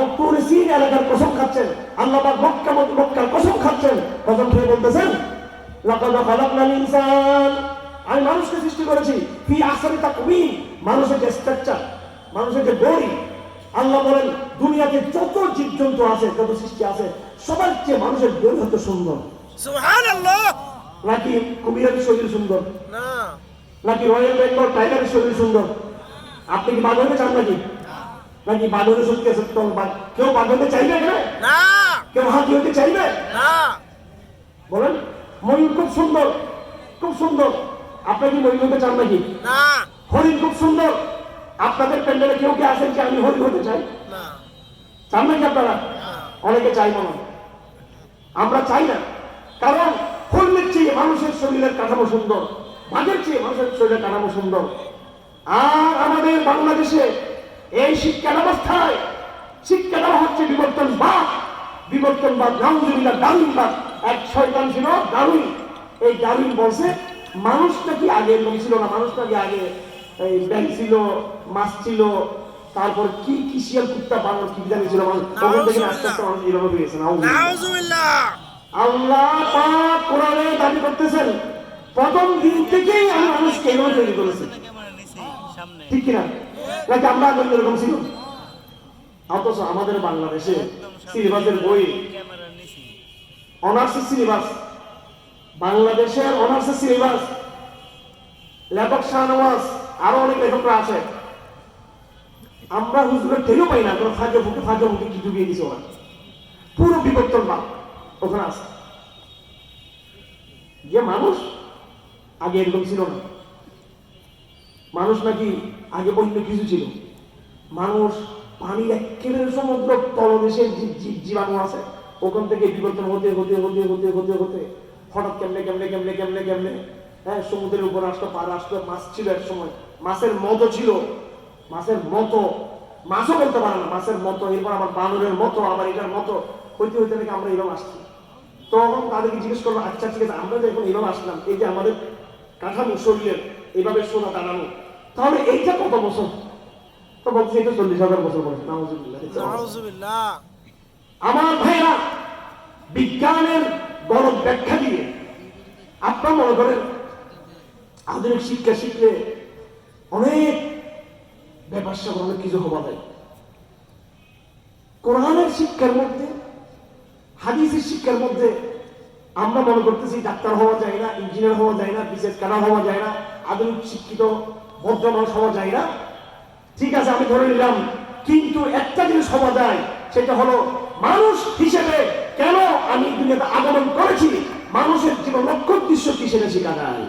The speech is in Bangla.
এবং তুরসিন এলাকার কসম খাচ্ছেন। আল্লাহ মক্কা মক্কার কসম খাচ্ছেন। কসম খেয়ে বলতেছেন লাকাদ খালাকনাল ইনসান আমি মানুষকে সৃষ্টি করেছি ফি আহসানি তাকওয়িম মানুষের যে স্ট্রাকচার মানুষের যে বডি আল্লাহ বলেন দুনিয়াতে যত জীবজন্তু আছে যত সৃষ্টি আছে সবার চেয়ে মানুষের বডি হতে সুন্দর। সুবহানাল্লাহ! নাকি কুমিরের শরীর সুন্দর? না। নাকি রয়্যাল বেঙ্গল টাইগারের শরীর সুন্দর? আপনি কি বাঘ চান নাকি? নাকি হতে সত্যি বাঘ- কেউ হতে চাইবে না। কেউ হাতি হতে চাইবে? না। বলেন ময়ূর খুব সুন্দর খুব সুন্দর। আপনি কি ময়ূর হতে চান নাকি? না। হরিণ খুব সুন্দর। আপনাদের প্যান্ডেলে কেউ কি আসেন যে আমি হরিণ হতে চাই? না। চান নাকি আপনারা? অনেকে চাই মনে হয়। আমরা চাই না। কারণ হরিণের চেয়ে মানুষের শরীরের কাঠামো সুন্দর। বাঘের চেয়ে মানুষের শরীরের কাঠামো সুন্দর। আর আমাদের বাংলাদেশে এই শিক্ষা ব্যবস্থায় শিক্ষা দেওয়া হচ্ছে বিবর্তনবাদ। বিবর্তনবাদ নাউজুবিল্লাহ ডারুইনবাদ এক শয়তান ছিল ডারুইন এই ডারুইন বলছে মানুষ নাকি আগে এরকম ছিল না? মানুষ নাকি আগে এই ব্যাংক ছিল মাছ ছিল তারপর কি কি শিয়াল কুত্তা বানর কি জানি ছিল মানুষ। তখন থেকে আস্তে আস্তে মানুষ এভাবে পেয়েছে নাউজুবিল্লাহ নাউজুবিল্লাহ আল্লাহ পাক কোরআনে দাবি করতেছেন প্রথম দিন থেকেই আমি মানুষকে এভাবে তৈরি করেছি। ঠিক কিনা? নাকি আমরা আগে এরকম ছিল? অথচ আমাদের বাংলাদেশে সিলেবাসের বই, অনার্সের সিলেবাস, বাংলাদেশের অনার্সের সিলেবাস, লেখক শাহনওয়াজ, আরও অনেক লেখকরা আছে। আমরা হুজুরের ঠেলেও পাই না, কোনো ফাঁকে ফুকে ফাঁকে ফুকে কি ডুবিয়ে দিছে ওরা। পুরো বিবর্তন বা ওখানে আছে। যে মানুষ আগে এরকম ছিল না। মানুষ নাকি আগে অন্য কিছু ছিল। মানুষ পানির একেবারে সমুদ্র জীব- জীবাণু আছে। ওখান থেকে বিবর্তন হতে হতে হতে হতে হতে হতে হঠাৎ কেমনে কেমনে কেমনে কেমনে কেমনে হ্যাঁ সমুদ্রের উপর আসতো পার আসতো মাছ ছিল এক সময়। মাছের মতো ছিল। মাছের মতো। মাছও বলতে পারে না, মাছের মতো। এরপর আমার বানরের মতো, আবার এটার মতো। হইতে হইতে নাকি আমরা এরকম আসছি। তখন তাদেরকে জিজ্ঞেস করব আচ্ছা ঠিক আছে, আমরা যখন এভাবে আসলাম। এই যে আমাদের কাঠামো শরীরের এইভাবে সোনা দাঁড়ানো। তাহলে এইটা কত বছর? তো বলছে এটা চল্লিশ হাজার বছর বয়স। নাউজুবিল্লাহ। নাউজুবিল্লাহ। আমার ভাইরা বিজ্ঞানের বড় ব্যাখ্যা দিয়ে আপনার মনে করেন আধুনিক শিক্ষা শিখলে অনেক ব্যাপার স্যাপার অনেক কিছু হওয়া যায়। কোরআনের শিক্ষার মধ্যে হাদিসের শিক্ষার মধ্যে আমরা মনে করতেছি ডাক্তার হওয়া যায় না ইঞ্জিনিয়ার হওয়া যায় না বিশেষ কানা হওয়া যায় না আধুনিক শিক্ষিত মানুষ হওয়া যায় না ঠিক আছে, আমি ধরে নিলাম। কিন্তু একটা জিনিস সমাজ যায়, সেটা হলো মানুষ হিসেবে কেন আমি দুনিয়াতে আগমন করেছি? মানুষের জীবন লক্ষ্য উদ্দেশ্য কি সেটা শেখা যায়